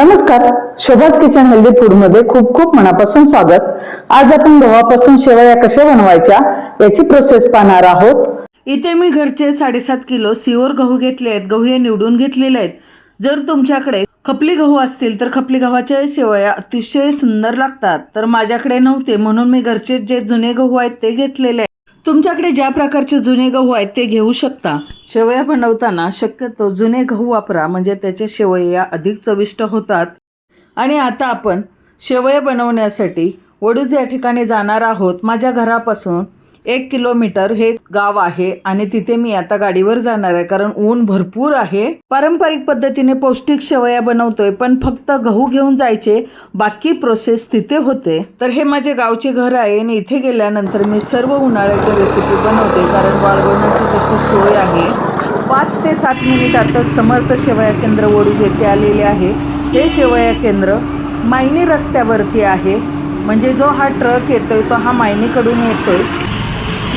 नमस्कार. शोभाज kitchen healthy फूडमध्ये खूप खूप मनापासून स्वागत. आज आपण गव्हापासून शेवया कशा बनवायच्या याची प्रोसेस पाहणार आहोत. इथे मी घरचे साडेसात किलो सिओर गहू घेतले आहेत. गहू हे निवडून घेतलेले आहेत. जर तुमच्याकडे खपली गहू असतील तर खपली गव्हाच्या शेवया अतिशय सुंदर लागतात. तर माझ्याकडे नव्हते म्हणून मी घरचे जे जुने गहू आहेत ते घेतलेले आहेत. तुमच्याकडे ज्या प्रकारचे जुने गहू आहेत ते घेऊ शकता. शेवया बनवताना शक्यतो जुने गहू वापरा म्हणजे त्याच्या शेवया अधिक चविष्ट होतात. आणि आता आपण शेवया बनवण्यासाठी वडूज या ठिकाणी जाणार आहोत. माझ्या घरापासून एक किलोमीटर हे गाव आहे आणि तिथे मी आता गाडीवर जाणार आहे कारण ऊन भरपूर आहे. पारंपरिक पद्धतीने पौष्टिक शेवया बनवतोय पण फक्त गहू घेऊन जायचे बाकी प्रोसेस तिथे होते. तर हे माझे गावचे घर आहे आणि इथे गेल्यानंतर मी सर्व उन्हाळ्याच्या रेसिपी बनवते कारण वाळवण्याची तशी सोय आहे. पाच ते सात मिनिटातच समर्थ शेवया केंद्र वडूज येथे आलेले आहे हे शेवया केंद्र मायनी रस्त्यावरती आहे. म्हणजे जो हा ट्रक येतोय तो हा मायनीकडून येतोय.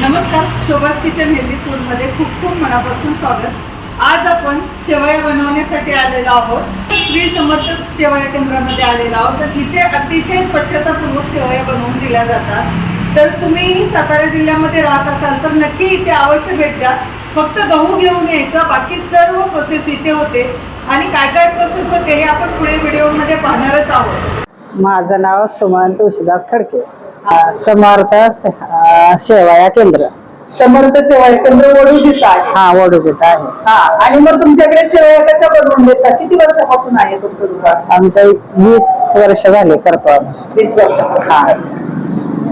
नमस्कार शोभाच किचन हेल्दी फूडमध्ये खूप खूप मनापासून स्वागत. आज आपण शेवया बनवण्यासाठी आलेलो आहोत. श्री समर्थ शेवया केंद्रामध्ये आलेलो आहोत. तर इथे अतिशय स्वच्छतापूर्वक शेवया बनवून दिल्या जातात. तर तुम्ही सातारा जिल्ह्यामध्ये राहत असाल तर नक्की इथे अवश्य भेट द्या. फक्त गहू घेऊन यायचा बाकी सर्व प्रोसेस इथे होते. आणि काय काय प्रोसेस होते हे आपण पुढे व्हिडिओमध्ये पाहणारच आहोत. माझं नाव सुमंत तुळशीदास खडके. समर्थ शेवया केंद्र. समर्थ सेवा केंद्र वडूज इथं आहे. हा वडोदीत आहे. हा आणि मग तुमच्याकडे शेवया कशा बनवून देतात किती वर्षापासून आहे तुमचं दुकान? आमचं वीस वर्ष झाले करतो आम्ही. वीस वर्षापासून. हा.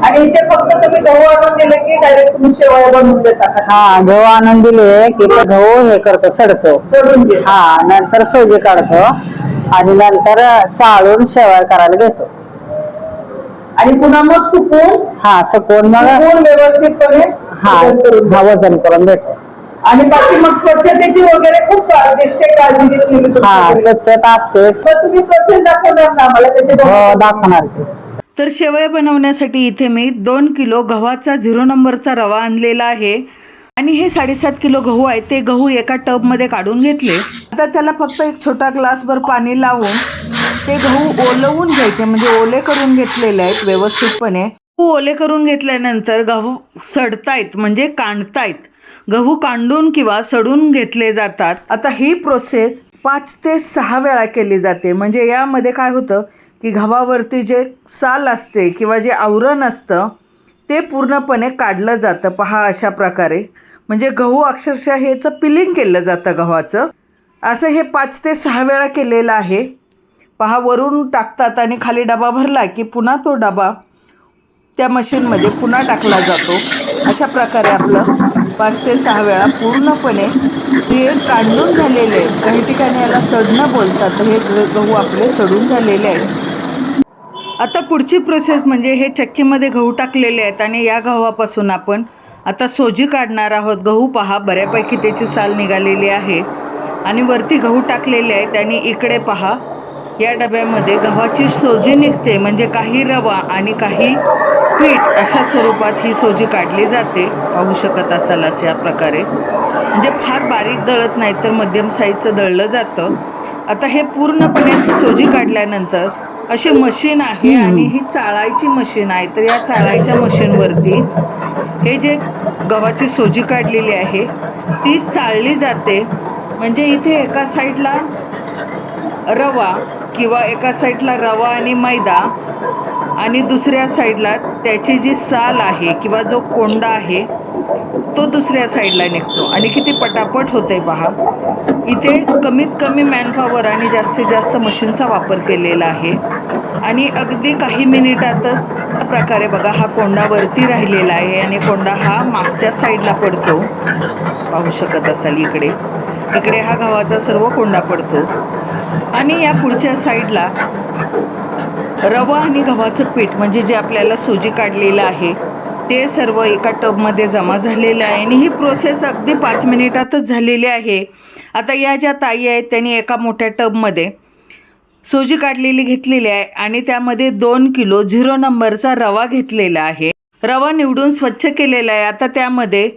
आणि इथे फक्त तुम्ही गहू आणून दिले की डायरेक्ट तुम्ही शेवया बनवून देता का? हा गहू आणून दिले की ते गहू हे करतो सडतो. सोडून हा नंतर सोजी काढतो आणि नंतर चाळून शेवया करायला घेतो. आणि पुन्हा मग सुकून हा सुकवून मग सुकून व्यवस्थितपणे हा वजन करून द्या. हा वजन करून देतो. आणि बाकी मग स्वच्छतेची वगैरे खूप का- दिसते काळजी घेतलेली हा तुमच्याकडे. स्वच्छता असते मग तुम्ही प्रोसेस दाखवणार ना आम्हाला कसे हो दाखवणार की. तर शेवया बनवण्यासाठी इथे मी दोन किलो गव्हाचा झिरो नंबरचा रवा आणलेला आहे. आणि हे साडेसात किलो गहू आहेत ते गहू एका टबमध्ये काढून घेतले. आता त्याला फक्त एक छोटा ग्लासभर पाणी लावून ते गहू ओलवून घ्यायचे म्हणजे ओले करून घेतलेले आहेत व्यवस्थितपणे. गहू ओले करून घेतल्यानंतर गहू सडतायत म्हणजे कांडतायत. गहू कांडून किंवा सडून घेतले जातात. आता ही प्रोसेस पाच ते सहा वेळा केली जाते. म्हणजे यामध्ये काय होतं की गव्हावरती जे साल असते किंवा जे आवरण असतं ते पूर्णपणे काढलं जातं. पहा अशा प्रकारे. म्हणजे गहू अक्षरशः ह्याचं पिलिंग केलं जातं गव्हाचं. असं हे पाच ते सहा वेळा केलेलं आहे. पहा वरून टाकतात आणि खाली डबा भरला की पुन्हा तो डबा त्या मशीनमध्ये पुन्हा टाकला जातो. अशा प्रकारे आपलं पाच ते सहा वेळा पूर्णपणे हे काढून झालेले आहेत. काही ठिकाणी याला सडणं बोलतात. हे गहू आपले सडून झालेले आहेत. आता पुढची प्रोसेस म्हणजे हे चक्कीमध्ये गहू टाकलेले आहेत आणि या गव्हापासून आपण आता सोजी काढणार आहोत. गहू पहा बऱ्यापैकी त्याची साल निघालेली आहे. आणि वरती गहू टाकलेले आहेत आणि इकडे पहा या डब्यामध्ये गव्हाची सोजी निघते म्हणजे काही रवा आणि काही पीठ अशा स्वरूपात ही सोजी काढली जाते. पाहू शकत असाल अशा प्रकारे. म्हणजे फार बारीक दळत नाही तर मध्यम साईजचं दळलं जातं. आता हे पूर्णपणे सोजी काढल्यानंतर अशी मशीन आहे आणि ही चाळायची मशीन आहे. तर या चाळायच्या मशीनवरती हे जे गव्हाची सोजी काढलेली आहे ती चाळली जाते. म्हणजे इथे एका साईडला रवा किंवा एका साईडला रवा आणि मैदा आणि दुसऱ्या साईडला त्याची जी साल आहे किंवा जो कोंडा आहे तो दुसऱ्या साईडला निघतो. आणि किती पटापट होते पहा. इथे कमीत कमी मॅनपॉवर आणि जास्तीत जास्त मशीनचा वापर केलेला आहे. आणि अगदी काही मिनिटातच प्रकारे बघा हा कोंडा वरती राहिलेला आहे आणि कोंडा हा मागच्या साईडला पडतो. पाहू शकत असाल इकडे. इकडे हा गव्हाचा सर्व कोंडा पडतो. आणि या पुढच्या साईडला रवा आणि गव्हाचं पीठ म्हणजे जे आपल्याला सोजी काढलेलं आहे ते सर्व एका टबमध्ये जमा झालेलं आहे. आणि ही प्रोसेस अगदी पाच मिनिटातच झालेली आहे. आता या ज्या ताई आहेत त्यांनी एका मोठ्या टबमध्ये सोजी काढलेली घेतलेली आहे आणि त्यामध्ये दोन किलो झिरो नंबरचा रवा घेतलेला आहे. रवा निवडून स्वच्छ केलेला आहे. आता त्यामध्ये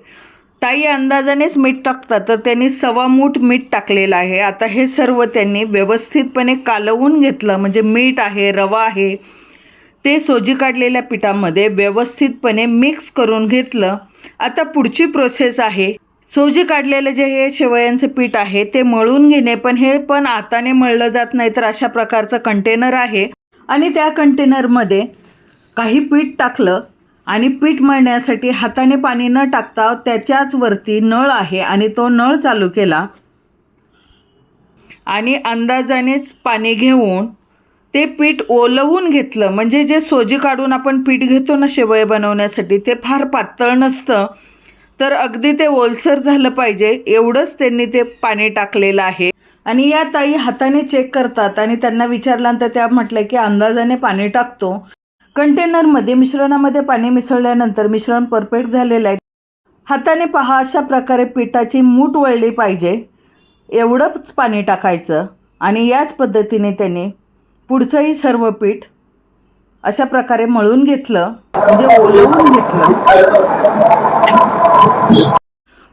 ताई अंदाजानेच मीठ टाकतात तर त्यांनी सवा मूठ मीठ टाकलेलं आहे. आता हे सर्व त्यांनी व्यवस्थितपणे कालवून घेतलं म्हणजे मीठ आहे रवा आहे ते सोजी काढलेल्या पिठामध्ये व्यवस्थितपणे मिक्स करून घेतलं. आता पुढची प्रोसेस आहे. सोजी काढलेलं जे हे शेवयांचं पीठ आहे ते मळून घेणे पण हे पण आताने मळलं जात नाही तर अशा प्रकारचं कंटेनर आहे. आणि त्या कंटेनरमध्ये काही पीठ टाकलं आणि पीठ मळण्यासाठी हाताने पाणी न टाकता त्याच्याच वरती नळ आहे आणि तो नळ चालू केला. आणि अंदाजानेच पाणी घेऊन ते पीठ ओलवून घेतलं. म्हणजे जे सोजी काढून आपण पीठ घेतो ना शेवया बनवण्यासाठी ते फार पातळ नसतं. तर अगदी ते ओलसर झालं पाहिजे. एवढंच त्यांनी ते पाणी टाकलेलं आहे. आणि या ताई हाताने चेक करतात आणि त्यांना विचारल्यानंतर त्या म्हटलं की अंदाजाने पाणी टाकतो. कंटेनरमध्ये मिश्रणामध्ये पाणी मिसळल्यानंतर मिश्रण परफेक्ट झालेलं आहे. हाताने पहा अशा प्रकारे पिठाची मूठ वळली पाहिजे. एवढंच पाणी टाकायचं आणि याच पद्धतीने त्याने पुढचंही सर्व पीठ अशा प्रकारे मळून घेतलं म्हणजे ओलवून घेतलं.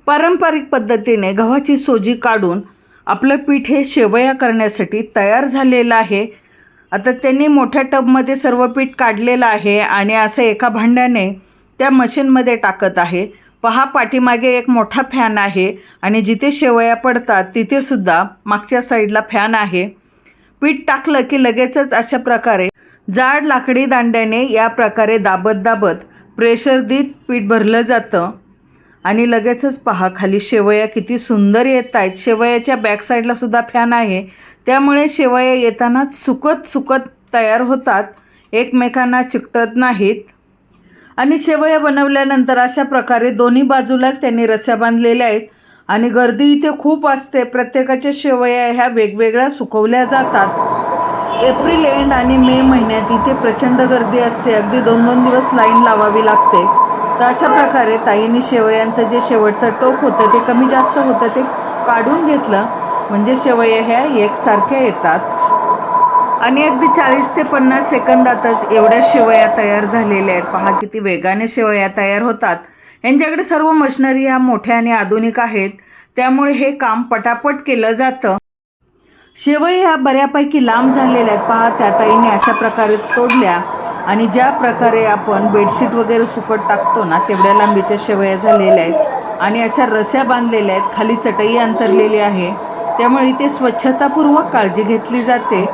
पारंपरिक पद्धतीने गव्हाची सोजी काढून आपलं पीठ हे शेवया करण्यासाठी तयार झालेलं आहे. आता त्यांनी मोठ्या टबमध्ये सर्व पीठ काढलेलं आहे आणि असं एका भांड्याने त्या मशीनमध्ये टाकत आहे. पहा पाठीमागे एक मोठा फॅन आहे आणि जिथे शेवया पडतात तिथे सुद्धा मागच्या साईडला फॅन आहे. पीठ टाकलं की लगेचच अशा प्रकारे जाड लाकडी दांड्याने या प्रकारे दाबत दाबत प्रेशर देत पीठ भरलं जातं. आणि लगेचच पहा खाली शेवया किती सुंदर येत आहेत शेवयाच्या बॅकसाईडला सुद्धा फॅन आहे. त्यामुळे शेवया येताना सुकत सुकत तयार होतात. एकमेकांना चिकटत नाहीत. आणि शेवया बनवल्यानंतर अशा प्रकारे दोन्ही बाजूलाच त्यांनी रस्या बांधलेल्या आहेत. आणि गर्दी इथे खूप असते. प्रत्येकाच्या शेवया ह्या वेगवेगळ्या सुकवल्या जातात. एप्रिल एंड आणि मे महिन्यात इथे प्रचंड गर्दी असते. अगदी दोन दोन दिवस लाईन लावावी लागते. तर अशा प्रकारे ताईंनी शेवयांचं जे शेवटचं टोक होतं ते कमी जास्त होतं ते काढून घेतलं. म्हणजे शेवया ह्या एकसारख्या येतात. आणि अगदी चाळीस ते पन्नास सेकंदातच एवढ्या शेवया तयार झालेल्या आहेत. पहा किती वेगाने शेवया तयार होतात. यांच्याकडे सर्व मशिनरी ह्या मोठ्या आणि आधुनिक आहेत. त्यामुळे हे काम पटापट केलं जातं. शेवया ह्या बऱ्यापैकी लांब झालेल्या आहेत. पहा त्या ताईने अशा प्रकारे तोडल्या. आणि ज्या प्रकारे आपण बेडशीट वगैरे सुकट टाकतो ना तेवढ्या लांबीच्या शेवया झालेल्या आहेत. आणि अशा रस्या बांधलेल्या आहेत खाली चटई अंतरलेली आहे. त्यामुळे इथे स्वच्छतापूर्वक काळजी घेतली जाते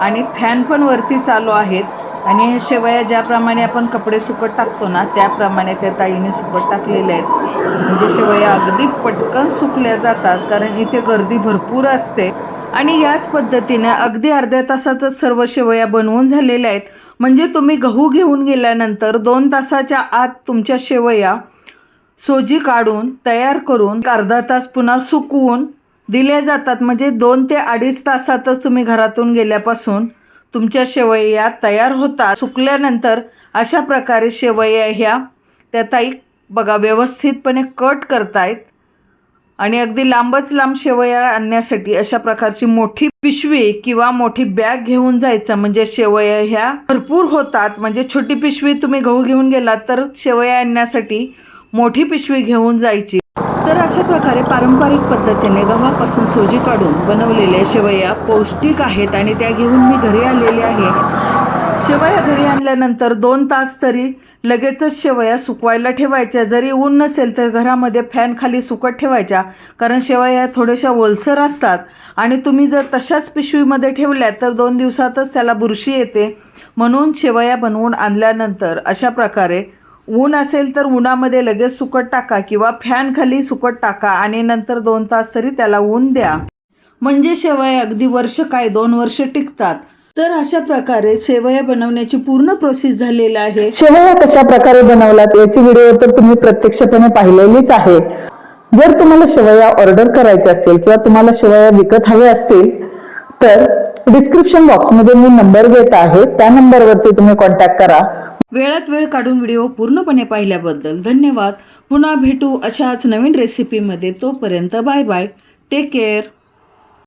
आणि फॅन पण वरती चालू आहेत. आणि हे शेवया ज्याप्रमाणे आपण कपडे सुकट टाकतो ना त्याप्रमाणे त्या ताईने सुकट टाकलेल्या आहेत. म्हणजे शेवया अगदी पटकन सुकल्या जातात कारण इथे गर्दी भरपूर असते. आणि याच पद्धतीने अगदी अर्ध्या तासातच सर्व शेवया बनवून झालेल्या आहेत. म्हणजे तुम्ही गहू घेऊन गेल्यानंतर दोन तासाच्या आत तुमच्या शेवया सोजी काढून तयार करून अर्धा तास पुन्हा सुकवून दिल्या जातात. म्हणजे दोन ते अडीच तासातच तुम्ही घरातून गेल्यापासून तुमच्या शेवया तयार होतात. सुकल्यानंतर अशा प्रकारे शेवया ह्या त्या ताई बघा व्यवस्थितपणे कट करतायत. आणि अगदी लांबच लांब शेवया आणण्यासाठी अशा प्रकारची मोठी पिशवी किंवा मोठी बॅग घेऊन जायचं. म्हणजे शेवया ह्या भरपूर होतात. म्हणजे छोटी पिशवी तुम्ही गहू घेऊन गेलात तर शेवया आणण्यासाठी मोठी पिशवी घेऊन जायची. तर अशा प्रकारे पारंपरिक पद्धतीने गव्हापासून सोजी काढून बनवलेल्या शेवया पौष्टिक आहेत आणि त्या घेऊन मी घरी आलेले आहे. शेवया घरी आणल्यानंतर दोन तास तरी लगेचच शेवया सुकवायला ठेवायच्या. जरी ऊन नसेल तर घरामध्ये फॅन खाली सुकत ठेवायच्या कारण शेवया थोड्याशा ओलसर असतात. आणि तुम्ही जर तशाच पिशवीमध्ये ठेवल्या तर दोन दिवसातच त्याला बुरशी येते. म्हणून शेवया बनवून आणल्यानंतर अशा प्रकारे ऊन असेल तर उन्हामध्ये लगेच सुकट टाका किंवा फॅन खाली सुकट टाका आणि नंतर दोन तास तरी त्याला ऊन द्या. म्हणजे शेवया अगदी वर्ष काय दोन वर्ष टिकतात. तर अशा प्रकारे शेवया बनवण्याची पूर्ण प्रोसेस झालेली आहे. शेवया कशा प्रकारे बनवलात याची व्हिडिओ तर तुम्ही प्रत्यक्षपणे पाहिलेलीच आहे. जर तुम्हाला शेवया ऑर्डर करायच्या असतील किंवा तुम्हाला शेवया विकत हव्या असतील तर डिस्क्रिप्शन बॉक्समध्ये मी नंबर देत आहे. त्या नंबरवरती तुम्ही कॉन्टॅक्ट करा. वेळात वेळ काढून व्हिडिओ पूर्णपणे पाहिल्याबद्दल धन्यवाद. पुन्हा भेटू अशाच नवीन रेसिपीमध्ये तोपर्यंत बाय बाय टेक केअर